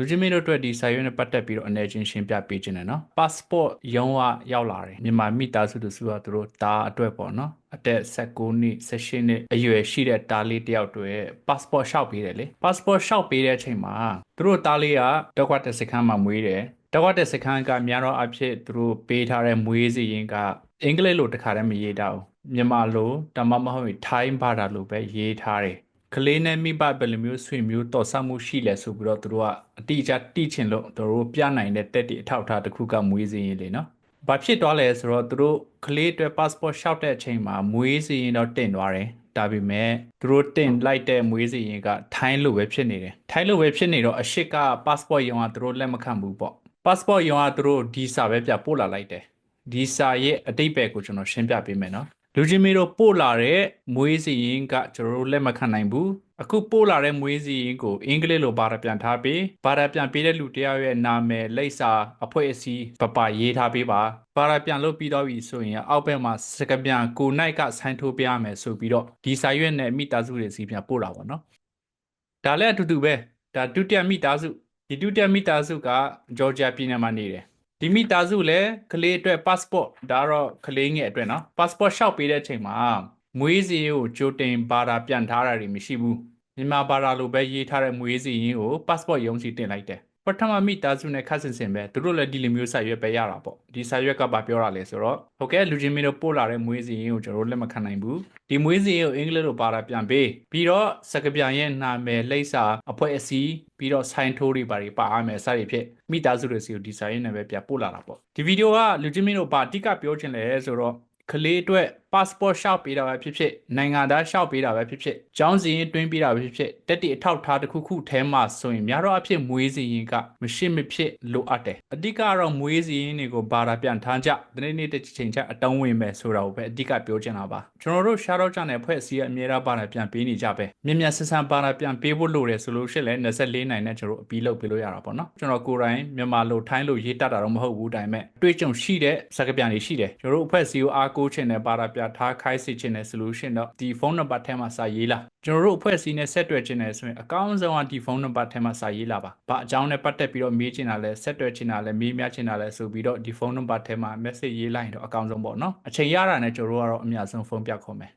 လူချင်းမင်းတို့အတွက်ဒီစာရွက်နဲ့ပတ်သက်ပြီးတော့အနေချင်းရှင်းပြပေးခြင်းတယ်နော် passport ရုံးကရောက်လာတယ်မြန်မာမိသားစုတို့စုကသူတို့တားအတွက်ပေါ့နော်အသက်16နှစ်18နှစ်အရွယ်ရှိတဲ့တားလေးတယောက်တွေ passport ရှောက်ပေးတယ်လေ passport ရှောက်ပေးတဲ့အချိန်မှာသူတို့တားလေးကတော့ကွာတဲ့စခန်းမှာမွေးတယ်တော့ကွာတဲ့စခန်းကများတော့အဖြစ်သူတို့ပေးထားတဲ့မွေးစီရင်ကအင်္ဂလိပ်လိုတခါတည်းမရေးတော့ဘူးမြန်မာလိုတမမဟုတ်ထိုင်းဘာသာလိုပဲရေးထားတယ် ကလေးနဲ့မိဘဘယ်လိုမျိုးဆွေမျိုးတော်ဆမှုရှိလဲဆိုပြီးတော့သူတို့ကအတိအကျတိချင်လို့သူတို့ပြနိုင်တဲ့တက်တီအထောက်အထားတစ်ခုကမွေးစီရင်လေနော်။ဘာဖြစ်သွားလဲဆိုတော့သူတို့ကလေးအတွက် passport လျှောက်တဲ့အချိန်မှာမွေးစီရင်တော့တင်သွားတယ်။ဒါပေမဲ့သူတို့တင်လိုက်တဲ့မွေးစီရင်ကထိုင်းလိုပဲဖြစ်နေတယ်။ထိုင်းလိုပဲဖြစ်နေတော့အရှိက passport ရုံကသူတို့လက်မခံဘူးပေါ့။ passport ရုံကသူတို့ဒီစာပဲပြပို့လာလိုက်တယ်။ဒီစာရဲ့အတိတ်ပဲကိုကျွန်တော်ရှင်းပြပေးမယ်နော်။ လူချင်းမီတို့ပို့လာတဲ့မွေးစီရင်ကကျွန်တော်တို့လက်မခံနိုင်ဘူးအခုပို့လာတဲ့မွေးစီရင်ကိုအင်္ဂလိပ်လိုဘာသာပြန်ထားပေးဘာသာပြန်ပေးတဲ့လူတယောက်ရဲ့နာမည်လိပ်စာအဖွဲ့အစည်းပပရေးထားပေးပါဘာသာပြန်လုပ်ပြီးတော့ပြီဆိုရင်အောက်ဘက်မှာစကပြန်ကိုနိုင်ကဆိုင်းထိုးပြရမယ်ဆိုပြီးတော့ဒီစာရွက်နဲ့မိသားစုတွေစီပြန်ပို့လာပါတော့ဒါလည်းအတူတူပဲဒါဒုတိယမိသားစုဒီဒုတိယမိသားစုကဂျော်ဂျီယာပြည်နယ်မှာနေတယ် ဒီမိသားစုလည်းကလေးအတွက် passport ဒါတော့ကလေးငယ်အတွက်နော် passport ရှောက်ပေးတဲ့အချိန်မှာမွေးစီရင်ကိုကြိုတင်ဘာသာပြန်ထားတာတွေမရှိဘူးမြန်မာဘာသာလိုပဲရေးထားတဲ့မွေးစီရင်ကို passport ရုံးစီတင်လိုက်တယ် ပထမမိသားစုနဲ့ခတ်ဆင်ဆင်ပဲသူတို့လည်းဒီလိုမျိုးစာရွက်ပဲရတာပေါ့ဒီစာရွက်ကဘာပြောတာလဲဆိုတော့ဟုတ်ကဲ့လူချင်းမင်းတို့ပို့လာတဲ့မွေးစီရင်ကိုကျွန်တော်တို့လက်မခံနိုင်ဘူးဒီမွေးစီရင်ကိုအင်္ဂလိပ်လိုဘာသာပြန်ပေးပြီးတော့စကပြန်ရဲ့နာမည်လိပ်စာအဖွဲ့အစည်းပြီးတော့ sign ထိုးတွေပါတွေပါအားမယ်စသည်ဖြင့်မိသားစုတွေစီကိုဒီစာရွက်နဲ့ပဲပြန်ပို့လာတာပေါ့ဒီဗီဒီယိုကလူချင်းမင်းတို့ဘာအတိကပြောချင်လဲဆိုတော့ကလေးအတွက် passport ရှောက်ပေးတာပဲဖြစ်ဖြစ်နိုင်ငံသားရှောက်ပေးတာပဲဖြစ်ဖြစ်ကျောင်းစီရင်တွင်းပေးတာပဲဖြစ်ဖြစ်တက်တီအထောက်ထားတစ်ခုခုထဲမှာဆိုရင်များတော့အဖြစ်မွေးစီရင်ကမရှိမဖြစ်လိုအပ်တယ်အဓိကတော့မွေးစီရင်တွေကိုဘာသာပြန်ထားကြတနေ့နေ့တစ်ချိန်ချက်အတုံးဝင်မယ်ဆိုတာကိုပဲအဓိကပြောချင်တာပါကျွန်တော်တို့ရှားတော့ကြတဲ့ဖွဲ့စည်းအမြဲတမ်းဘာသာပြန်ပေးနေကြပဲမြင်မြတ်ဆဆန်ဘာသာပြန်ပေးဖို့လိုတယ်ဆိုလို့ရှိရင်လည်း24နိုင်နဲ့ကျွန်တော်တို့အပီးလုပ်ပေးလို့ရတာပေါ့နော်ကျွန်တော်ကိုယ်တိုင်မြန်မာလိုထိုင်းလိုရေးတတ်တာတော့မဟုတ်ဘူးဒါပေမဲ့တွေ့ကြုံရှိတဲ့စကားပြန်တွေရှိတယ်ကျွန်တော်တို့အဖွဲ့စည်းကိုအားကိုးချင်တဲ့ဘာသာပြထားခိုင်းစေချင်တဲ့ solution တော့ဒီဖုန်းနံပါတ်ထဲမှာစာရေးလာကျွန်တော်တို့အဖွဲ့အစည်းနဲ့ဆက်တွယ်ချင်တယ်ဆိုရင်အကောင်းဆုံးကဒီဖုန်းနံပါတ်ထဲမှာစာရေးလာပါဘာအကြောင်းနဲ့ပတ်သက်ပြီးတော့မေးချင်တာလဲဆက်တွယ်ချင်တာလဲမေးမြန်းချင်တာလဲဆိုပြီးတော့ဒီဖုန်းနံပါတ်ထဲမှာ message ရေးလိုက်ရင်တော့အကောင်းဆုံးပေါ့နော်အချိန်ရတာနဲ့ကျွန်တော်တို့ကတော့အများဆုံးဖုန်းပြခေါ်မယ်